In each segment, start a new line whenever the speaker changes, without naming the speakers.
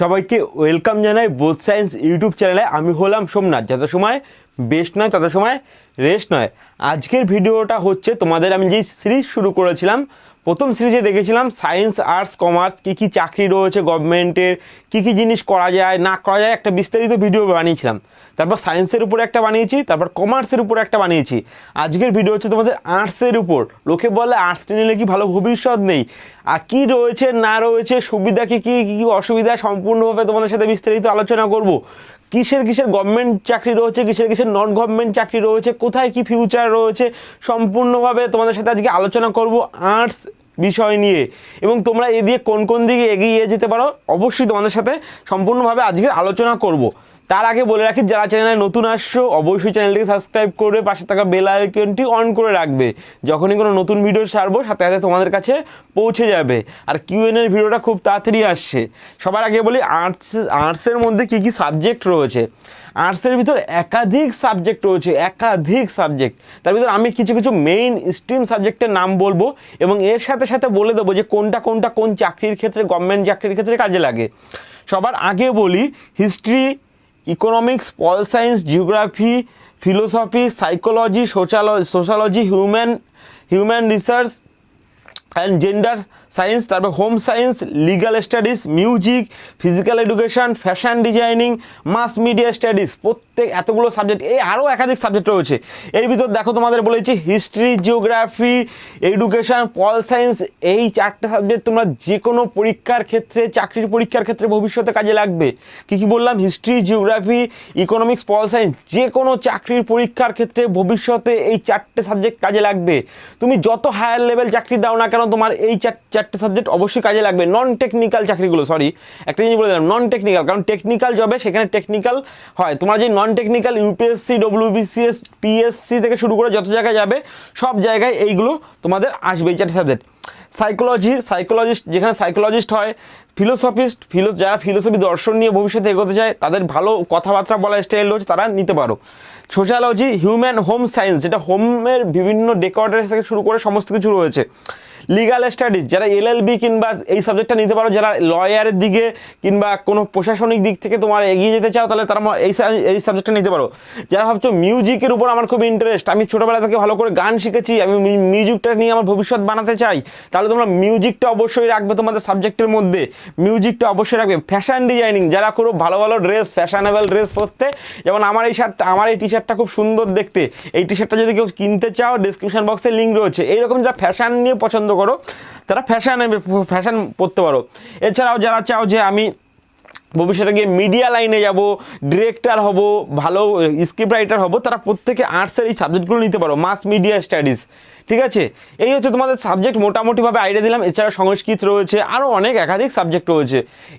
সবাইকে ওয়েলকাম জানাই both science YouTube চ্যানেলে। আমি হলাম সোমনাথ। যত সময় বেস্ট নয়, তত সময় রেস্ট নয়। আজকের ভিডিওটা হচ্ছে তোমাদের আমি যেই সিরিজ শুরু করেছিলাম প্রথম সিরিজে দেখেছিলাম সায়েন্স, আর্টস, কমার্স, কী কী চাকরি রয়েছে গভর্নমেন্টের, কী কী জিনিস করা যায়, না করা যায়, একটা বিস্তারিত ভিডিও বানিয়েছিলাম। তারপর সায়েন্সের উপরে একটা বানিয়েছি, তারপর কমার্সের উপরে একটা বানিয়েছি। আজকের ভিডিও হচ্ছে তোমাদের আর্টসের উপর। লোকে বলে আর্টস নিলে কি ভালো ভবিষ্যৎ নেই? আর কী রয়েছে, না রয়েছে, সুবিধা কী কী কী অসুবিধা সম্পূর্ণভাবে তোমাদের সাথে বিস্তারিত আলোচনা করব। কিসের কিসের গভর্নমেন্ট চাকরি রয়েছে, কিসের কিসের নন গভর্নমেন্ট চাকরি রয়েছে, কোথায় কি ফিউচার রয়েছে, সম্পূর্ণভাবে তোমাদের সাথে আজকে আলোচনা করব আর্টস বিষয় নিয়ে। এবং তোমরা এ দিয়ে কোন কোন দিকে এগিয়ে যেতে পারো, অবশ্যই তোমাদের সাথে সম্পূর্ণভাবে আজকের আলোচনা করব। তার আগে বলে রাখি, যারা চ্যানেলে নতুন আসছো, অবশ্যই চ্যানেলটিকে সাবস্ক্রাইব করে পাশে থাকা বেল আইকনটি অন করে রাখবে। যখনই কোনো নতুন ভিডিও ছাড়বো, সাথে সাথে তোমাদের কাছে পৌঁছে যাবে। আর কিউএনের ভিডিওটা খুব তাড়াতাড়ি আসছে। সবার আগে বলি আর্টস আর্টসের মধ্যে কী কী সাবজেক্ট রয়েছে? আর্টসের ভিতর একাধিক সাবজেক্ট রয়েছে, একাধিক সাবজেক্ট তার ভিতর আমি কিছু কিছু মেইন স্ট্রিম সাবজেক্টের নাম বলব এবং এর সাথে সাথে বলে দেবো যে কোনটা কোনটা, কোন চাকরির ক্ষেত্রে গভর্নমেন্ট চাকরির ক্ষেত্রে কাজে লাগে। সবার আগে বলি history economics pol science geography philosophy psychology sociology human human research and gender science তারপর home science legal studies music physical education fashion designing mass media studies প্রত্যেক এতগুলো সাবজেক্ট এই আরও একাধিক সাবজেক্ট রয়েছে। এর ভিতর দেখো তোমাদের বলেছি history geography education pol science এই চারটে সাবজেক্ট তোমরা যে কোনো পরীক্ষার ক্ষেত্রে, চাকরির পরীক্ষার ক্ষেত্রে ভবিষ্যতে কাজে লাগবে। কী কী বললাম? History geography economics pol science যে কোনো চাকরির পরীক্ষার ক্ষেত্রে ভবিষ্যতে এই চারটে সাবজেক্ট কাজে লাগবে। তুমি যত হায়ার লেভেল চাকরি দাও না কেন তোমার এই চার, চারটে সাবজেক্ট অবশ্যই কাজে লাগবে। নন টেকনিক্যাল চাকরিগুলো সরি একটা জিনিস বলে দিলাম নন টেকনিক্যাল কারণ টেকনিক্যাল জবে সেখানে টেকনিক্যাল হয়। তোমার যে non technical UPSC WBCS PSC থেকে শুরু করে যত জায়গায় যাবে, সব জায়গায় এইগুলো তোমাদের আসবে এই চারটে সাবজেক্ট সাইকোলজি সাইকোলজিস্ট যেখানে সাইকোলজিস্ট হয় ফিলোসফিস্ট ফিলো যারা ফিলোসফি দর্শন নিয়ে ভবিষ্যতে এগোতে চায়, তাদের ভালো কথাবার্তা বলার স্টাইল রয়েছে, তারা নিতে পারো। সোশ্যালজি হিউম্যান হোম সায়েন্স যেটা হোমের বিভিন্ন ডেকোরেটার থেকে শুরু করে সমস্ত কিছু রয়েছে। লিগাল স্টাডিজ যারা এলএলবি কিংবা এই সাবজেক্টটা নিতে পারো, যারা লয়ারের দিকে কিংবা কোনো প্রশাসনিক দিক থেকে তোমার এগিয়ে যেতে চাও, তাহলে তারা এই এই সাবজেক্টটা নিতে পারো। যারা ভাবছ মিউজিকের উপর আমার খুব ইন্টারেস্ট আমি ছোটোবেলা থেকে ভালো করে গান শিখেছি, আমি মিউজিকটা নিয়ে আমার ভবিষ্যৎ বানাতে চাই, তাহলে তোমরা মিউজিকটা অবশ্যই রাখবে তোমাদের সাবজেক্টের মধ্যে। মিউজিকটা অবশ্যই রাখবে। ফ্যাশন ডিজাইনিং যারা খুব ভালো ভালো ড্রেস ফ্যাশনেবল ড্রেস পরতে, যেমন আমার এই শার্টটা আমার এই টি শার্টটা খুব সুন্দর দেখতে। এই টি শার্টটা যদি কেউ কিনতে চাও ডিসক্রিপশন বক্সে লিঙ্ক রয়েছে। এইরকম যারা ফ্যাশন নিয়ে পছন্দ করো, তারা ফ্যাশন ফ্যাশন পরতে পারো। এছাড়াও যারা চাও যে আমি ভবিষ্যতে গিয়ে মিডিয়া লাইনে যাব ডিরেক্টর হব, ভালো স্ক্রিপ্ট রাইটার হব, তারা প্রত্যেকে আর্টসের এই সাবজেক্টগুলো নিতে পারো মাস মিডিয়া স্টাডিজ ঠিক আছে? এই হচ্ছে তোমাদের সাবজেক্ট মোটামুটিভাবে আইডিয়া দিলাম। এছাড়া সংস্কৃত রয়েছে আরও অনেক একাধিক সাবজেক্ট রয়েছে।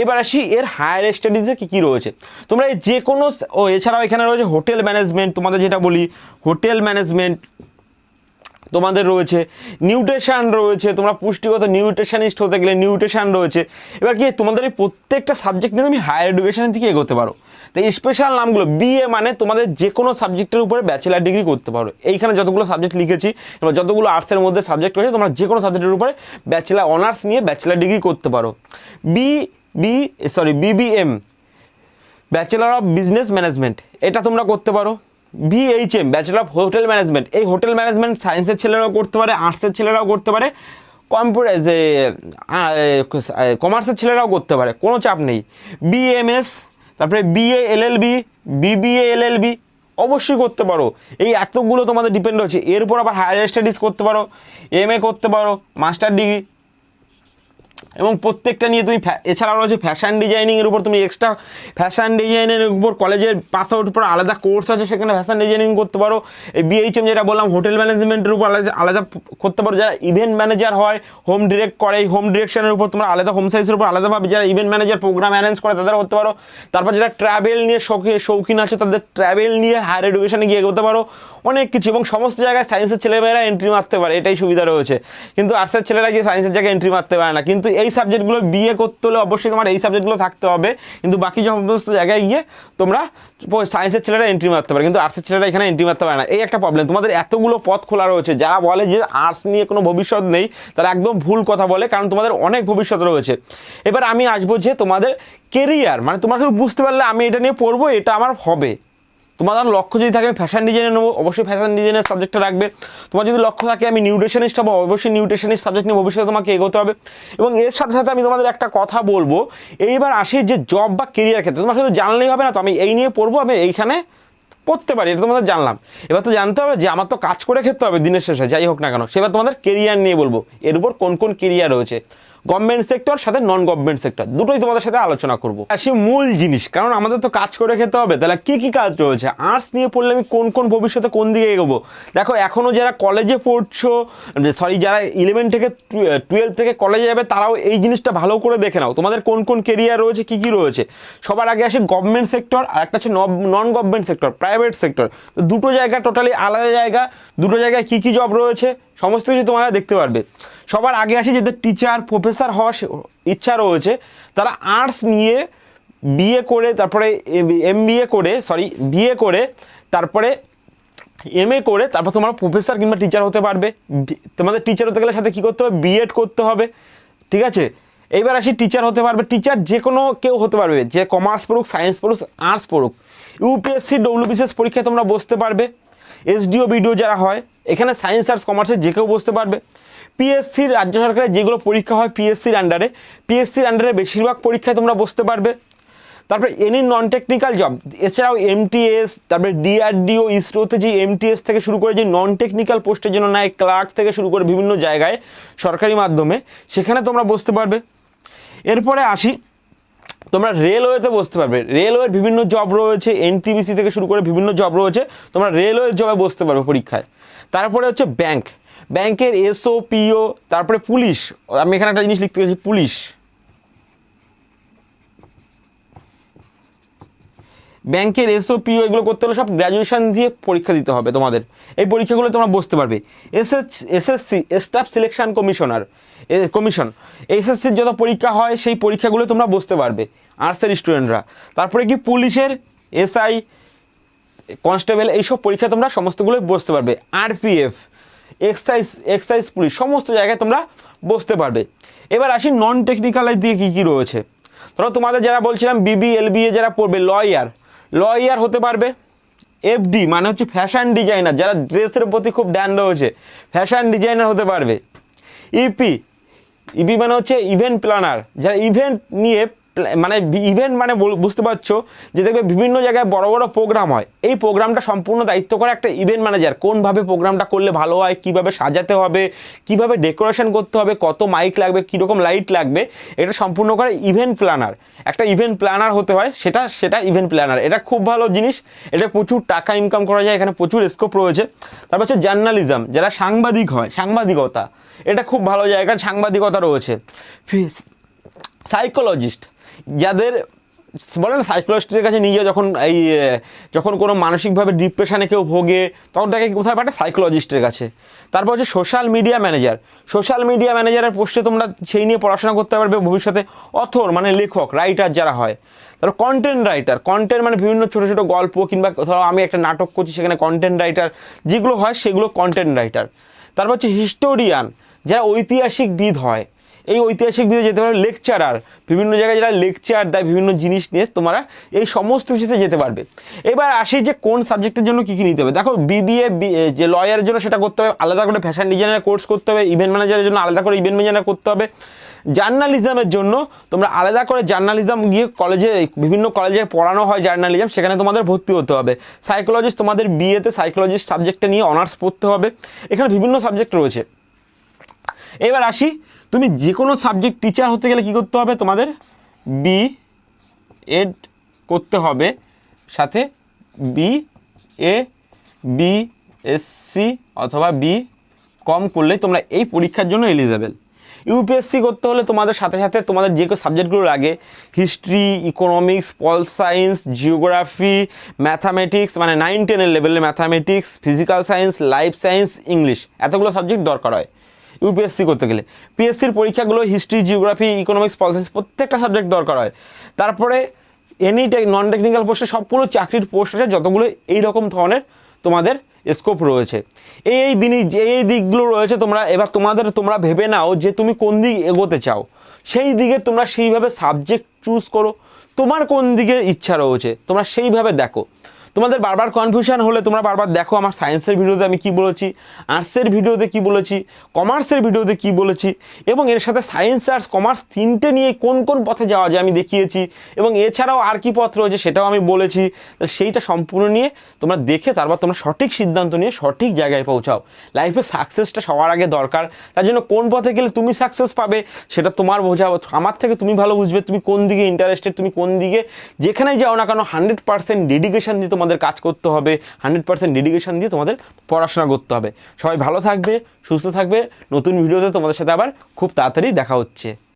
এবার আসি, এর হায়ার স্টাডিজে কী কী রয়েছে? তোমরা এই যে কোনো ও, এছাড়াও এখানে রয়েছে হোটেল ম্যানেজমেন্ট তোমাদের যেটা বলি হোটেল ম্যানেজমেন্ট তোমাদের রয়েছে নিউট্রিশন রয়েছে, তোমরা পুষ্টিগত নিউট্রিশনিস্ট হতে গেলে নিউট্রিশন রয়েছে। এবার কি, তোমাদের এই প্রত্যেকটা সাবজেক্ট নিয়ে তুমি হায়ার এডুকেশনের দিকে এগোতে পারো। তো স্পেশাল নামগুলো বিএ মানে তোমাদের যে কোনো সাবজেক্টের উপরে ব্যাচেলার ডিগ্রি করতে পারো। এইখানে যতগুলো সাবজেক্ট লিখেছি, এবার যতগুলো আর্টসের মধ্যে সাবজেক্ট রয়েছে, তোমরা যে কোনো সাবজেক্টের উপরে ব্যাচেলার অনার্স নিয়ে ব্যাচেলার ডিগ্রি করতে পারো। B B sorry BBM bachelor of business management এটা তোমরা করতে পারো। BHM bachelor of hotel management এই হোটেল ম্যানেজমেন্ট সায়েন্সের ছেলেরাও করতে পারে আর্টসের ছেলেরাও করতে পারে কম্পিউটার যে কমার্সের ছেলেরাও করতে পারে, কোনো চাপ নেই। বিএমএস তারপরে বিএ এলএলবি বিবিএ এলএলবি অবশ্যই করতে পারো। এই এতগুলো তোমাদের ডিপেন্ড হচ্ছে। এরপর আবার হায়ার স্টাডিজ করতে পারো এম করতে পারো মাস্টার ডিগ্রি এবং প্রত্যেকটা নিয়ে তুমি এছাড়াও রয়েছে ফ্যাশন ডিজাইনিংয়ের উপর তুমি এক্সট্রা ফ্যাশন ডিজাইনের উপর কলেজের পাস আউট উপর আলাদা কোর্স আছে, সেখানে ফ্যাশন ডিজাইনিং করতে পারো। এই বিএইচএম যেটা বললাম হোটেল ম্যানেজমেন্টের উপর আলাদা আলাদা করতে পারো। যারা ইভেন্ট ম্যানেজার হয় হোম ডিরেক্ট করে, এই হোম ডিরেকশনের উপর তোমরা আলাদা হোম সাইন্সের উপর আলাদাভাবে যারা ইভেন্ট ম্যানেজার প্রোগ্রাম অ্যারেঞ্জ করে তাদের করতে পারো। তারপর যারা ট্রাভেল নিয়ে শৌখিন শৌখিন আছে, তাদের ট্রাভেল নিয়ে হায়ার এডুকেশনে গিয়ে এগোতে পারো। অনেক কিছু এবং সমস্ত জায়গায় সায়েন্সের ছেলেমেয়েরা এন্ট্রি মারতে পারে, এটাই সুবিধা রয়েছে। কিন্তু আর্টসের ছেলেরা গিয়ে সায়েন্সের জায়গায় এন্ট্রি মারতে পারে না। কিন্তু এই সাবজেক্টগুলো বিয়ে করতে হলে অবশ্যই তোমার এই সাবজেক্টগুলো থাকতে হবে। কিন্তু বাকি সমস্ত জায়গায় গিয়ে তোমরা সায়েন্সের ছেলেরা এন্ট্রি মারতে পারে। কিন্তু আর্টসের ছেলেরা এখানে এন্ট্রি মারতে পারে না। এই একটা প্রবলেম তোমাদের এতগুলো পথ খোলা রয়েছে। যারা বলে যে আর্টস নিয়ে কোনো ভবিষ্যৎ নেই, তারা একদম ভুল কথা বলে, কারণ তোমাদের অনেক ভবিষ্যৎ রয়েছে। এবার আমি আসব যে তোমাদের কেরিয়ার মানে তোমরা শুধু বুঝতে পারলে আমি এটা নিয়ে পড়ব, এটা আমার হবে। তোমাদের লক্ষ্য যদি থাকে আমি ফ্যাশন ডিজাইনে নেব, অবশ্যই ফ্যাশন ডিজাইনের সাবজেক্টটা রাখবে। তোমার যদি লক্ষ্য থাকে আমি নিউট্রিশনিস্ট হব, অবশ্যই নিউট্রিশনিস্ট সাবজেক্ট নিয়ে ভবিষ্যতে তোমাকে এগোতে হবে। এবং এর সাথে সাথে আমি তোমাদের একটা কথা বলব, এইবার আসি যে জব বা কেরিয়ার ক্ষেত্রে। তোমার শুধু জানলেই হবে না, তো আমি এই নিয়ে পড়ব, আমি এইখানে পড়তে পারি, এটা তোমাদের জানলাম। এবার তো জানতে হবে যে আমার তো কাজ করে খেতে হবে দিনের শেষে, যাই হোক না কেন। সেবার তোমাদের কেরিয়ার নিয়ে বলব, এর উপর কোন কোন কেরিয়ার রয়েছে। গভর্নমেন্ট সেক্টর সাথে নন গভর্নমেন্ট সেক্টর দুটোই তোমাদের সাথে আলোচনা করব। আসি মূল জিনিস, কারণ আমাদের তো কাজ করে খেতে হবে। তাহলে কি কি কাজ রয়েছে? আর্টস নিয়ে পড়লে আমি কোন কোন ভবিষ্যতে কোন দিকে এগোবো? দেখো এখনও যারা কলেজে পড়ছো সরি যারা ইলেভেন থেকে টুয়েলভ থেকে কলেজে যাবে, তারাও এই জিনিসটা ভালো করে দেখে নাও। তোমাদের কোন কোন কেরিয়ার রয়েছে, কি কি রয়েছে? সবার আগে আসে গভর্নমেন্ট সেক্টর আর একটা হচ্ছে non government sector private sector দুটো জায়গা টোটালি আলাদা জায়গা, দুটো জায়গায় কি কি জব রয়েছে, সমস্ত কিছু তোমরা দেখতে পারবে। সবার আগে আসি যাদের টিচার প্রফেসর হওয়ার ইচ্ছা রয়েছে, তারা আর্টস নিয়ে বিএ করে, তারপরে এম করে সরি বিএ করে, তারপরে এম করে, তারপর তোমরা প্রফেসর কিংবা টিচার হতে পারবে। তোমাদের টিচার হতে গেলে সাথে কী করতে হবে? বিএড করতে হবে। ঠিক আছে? এইবার আসি টিচার হতে পারবে। টিচার যে কোনো কেউ হতে পারবে, যে কমার্স পড়ুক সায়েন্স পড়ুক আর্টস পড়ুক। ইউপিএসসি ডব্লিউবিসিএস পরীক্ষায় তোমরা বসতে পারবে। এসডিও বিডিও যারা হয়, এখানে সায়েন্স আর্টস কমার্সের যে কেউ বসতে পারবে। পিএসসির রাজ্য সরকারের যেগুলো পরীক্ষা হয় পিএসসির আন্ডারে পিএসসির আন্ডারে বেশিরভাগ পরীক্ষায় তোমরা বসতে পারবে। তারপরে এনি নন টেকনিক্যাল জব এছাড়াও এমটিএস তারপরে ডিআরডিও ইসরোতে যে এমটিএস থেকে শুরু করে যে নন টেকনিক্যাল পোস্টের জন্য নেয় ক্লার্ক থেকে শুরু করে বিভিন্ন জায়গায় সরকারি মাধ্যমে, সেখানে তোমরা বসতে পারবে। এরপরে আসি, তোমরা রেলওয়েতে বসতে পারবে। রেলওয়ের বিভিন্ন জব রয়েছে এনটিবিসি থেকে শুরু করে বিভিন্ন জব রয়েছে, তোমরা রেলওয়ের জবে বসতে পারবে পরীক্ষায়। তারপরে হচ্ছে ব্যাংক ব্যাংকের এসও পিও তারপরে পুলিশ। আমি এখানে একটা জিনিস লিখতে গেছি পুলিশ। ব্যাংকের এসও পিও এগুলো করতে হলে সব গ্র্যাজুয়েশান দিয়ে পরীক্ষা দিতে হবে তোমাদের। এই পরীক্ষাগুলো তোমরা বসতে পারবে। SS, SSC, staff selection commissioner commission. এসএসসির যত পরীক্ষা হয়, সেই পরীক্ষাগুলো তোমরা বসতে পারবে, আর্টসের স্টুডেন্টরা। তারপরে কি পুলিশের, এসআই, কনস্টেবল, এইসব পরীক্ষা তোমরা সমস্তগুলোই বসতে পারবে। আরপিএফ এক্সাইজ এক্সাইজ পুলিশ, সমস্ত জায়গায় তোমরা বসতে পারবে। এবার আসি নন টেকনিক্যালের দিকে কী কী রয়েছে। ধরো তোমাদের যারা বলছিলাম বিবি এলবিএ যারা পড়বে লয়ার লয়ার হতে পারবে। এফডি মানে হচ্ছে ফ্যাশন ডিজাইনার যারা ড্রেসের প্রতি খুব ধ্যান রয়েছে ফ্যাশন ডিজাইনার হতে পারবে। ইপি ইপি মানে হচ্ছে ইভেন্ট প্ল্যানার যারা ইভেন্ট নিয়ে মানে ইভেন্ট মানে বুঝতে পারছ যে দেখবে বিভিন্ন জায়গায় বড় বড় প্রোগ্রাম হয়। এই প্রোগ্রামটা সম্পূর্ণ দায়িত্ব করে একটা ইভেন্ট ম্যানেজার কোনভাবে প্রোগ্রামটা করলে ভালো হয়, কীভাবে সাজাতে হবে, কীভাবে ডেকোরেশন করতে হবে, কত মাইক লাগবে, কীরকম লাইট লাগবে, এটা সম্পূর্ণ করে ইভেন্ট প্ল্যানার একটা ইভেন্ট প্ল্যানার হতে হয়, সেটা সেটা ইভেন্ট প্ল্যানার এটা খুব ভালো জিনিস। এটা প্রচুর টাকা ইনকাম করা যায়, এখানে প্রচুর স্কোপ রয়েছে। তারপর হচ্ছে জার্নালিজম যারা সাংবাদিক হয়, সাংবাদিকতা, এটা খুব ভালো জায়গা, সাংবাদিকতা রয়েছে। সাইকোলজিস্ট যাদের বলে না সাইকোলজিস্টের কাছে নিয়ে যখন এই যখন কোনো মানসিকভাবে ডিপ্রেশনে কেউ ভোগে, তখন তাকে কোথায় পাঠায়? সাইকোলজিস্টের কাছে। তারপর হচ্ছে social media manager social media ম্যানেজারের পোস্টে তোমরা সেই নিয়ে পড়াশোনা করতে পারবে ভবিষ্যতে। অথর মানে লেখক রাইটার যারা হয়। তারপর কন্টেন্ট রাইটার কন্টেন্ট মানে বিভিন্ন ছোটো ছোটো গল্প কিংবা ধরো আমি একটা নাটক করছি, সেখানে কন্টেন্ট রাইটার যেগুলো হয়, সেগুলো কন্টেন্ট রাইটার তারপর হচ্ছে হিস্টোরিয়ান যারা ঐতিহাসিকবিদ হয়। এই ঐতিহাসিক বিদে যেতে পারবে লেকচারার বিভিন্ন জায়গায় যারা লেকচার দেয়, বিভিন্ন জিনিস নিয়ে তোমরা এই সমস্ত কিছুতে যেতে পারবে। এবার আসি যে কোন সাবজেক্টের জন্য কী কী নিতে হবে। দেখো বিবিএ যে লয়ারের জন্য সেটা করতে হবে, আলাদা করে ফ্যাশন ডিজাইনার কোর্স করতে হবে ইভেন্ট ম্যানেজারের জন্য আলাদা করে ইভেন্ট ম্যানেজার করতে হবে। জার্নালিজমের জন্য তোমরা আলাদা করে জার্নালিজম গিয়ে কলেজে বিভিন্ন কলেজে পড়ানো হয় জার্নালিজম সেখানে তোমাদের ভর্তি হতে হবে। সাইকোলজিস্ট তোমাদের বিএতে সাইকোলজিস্ট সাবজেক্টটা নিয়ে অনার্স পড়তে হবে। এখানে বিভিন্ন সাবজেক্ট রয়েছে। এবার আসি তুমি যে কোনো সাবজেক্ট টিচার হতে গেলে কি করতে হবে তোমাদের? বি এড করতে হবে, সাথে বি এ বি এসসি অথবা বি কম করলেই তোমরা এই পরীক্ষার জন্য এলিজেবল ইউপিএসসি করতে হলে তোমাদের সাথে সাথে তোমাদের যে সাবজেক্টগুলো লাগে history economics pol science geography mathematics মানে নাইন টেনের লেভেলের mathematics physical science life science English এতগুলো সাবজেক্ট দরকার হয়। ইউপিএসসি করতে গেলে। পিএসসির পরীক্ষাগুলো হিস্ট্রি জিওগ্রাফি ইকোনমিক্স পলিটিক্স প্রত্যেকটা সাবজেক্ট দরকার হয়। তারপরে এনি নন টেকনিক্যাল পোস্টে সবগুলো চাকরির পোস্ট আছে, যতগুলো এই রকম ধরনের তোমাদের স্কোপ রয়েছে। এই এই দিনই, যে, এই দিকগুলো রয়েছে তোমরা, এবার তোমাদের, তোমরা ভেবে নাও যে তুমি কোন দিক এগোতে চাও। সেই দিকে তোমরা সেইভাবে সাবজেক্ট চুজ করো। তোমার কোন দিকে ইচ্ছা রয়েছে, তোমরা সেইভাবে দেখো। তোমাদের বারবার কনফিউশন হলে তোমরা বারবার দেখো আমার সায়েন্সের ভিডিওতে আমি কি বলেছি আর্টসের ভিডিওতে কি বলেছি কমার্সের ভিডিওতে কি বলেছি, এবং এর সাথে সায়েন্স আর্টস কমার্স তিনটে নিয়ে কোন কোন পথে যাওয়া যায় আমি দেখিয়েছি, এবং এছাড়াও আর কি পথ রয়েছে সেটাও আমি বলেছি। সেইটা সম্পূর্ণ নিয়ে তোমরা দেখে তারপর তোমরা সঠিক সিদ্ধান্ত নিয়ে সঠিক জায়গায় পৌঁছাও। লাইফে সাকসেসটা সবার আগে দরকার। তার জন্য কোন পথে গেলে তুমি সাকসেস পাবে সেটা তোমার বোঝা আমার থেকে তুমি ভালো বুঝবে তুমি কোন দিকে ইন্টারেস্টেড তুমি কোন দিকে যেখানেই যাও না কেন হান্ড্রেড পার্সেন্ট ডেডিকেশন দিয়ে তোমাদের কাজ করতে হবে হান্ড্রেড পার্সেন্ট ডেডিকেশান দিয়ে তোমাদের পড়াশোনা করতে হবে। সবাই ভালো থাকবে, সুস্থ থাকবে। নতুন ভিডিওতে তোমাদের সাথে আবার খুব তাড়াতাড়ি দেখা হচ্ছে।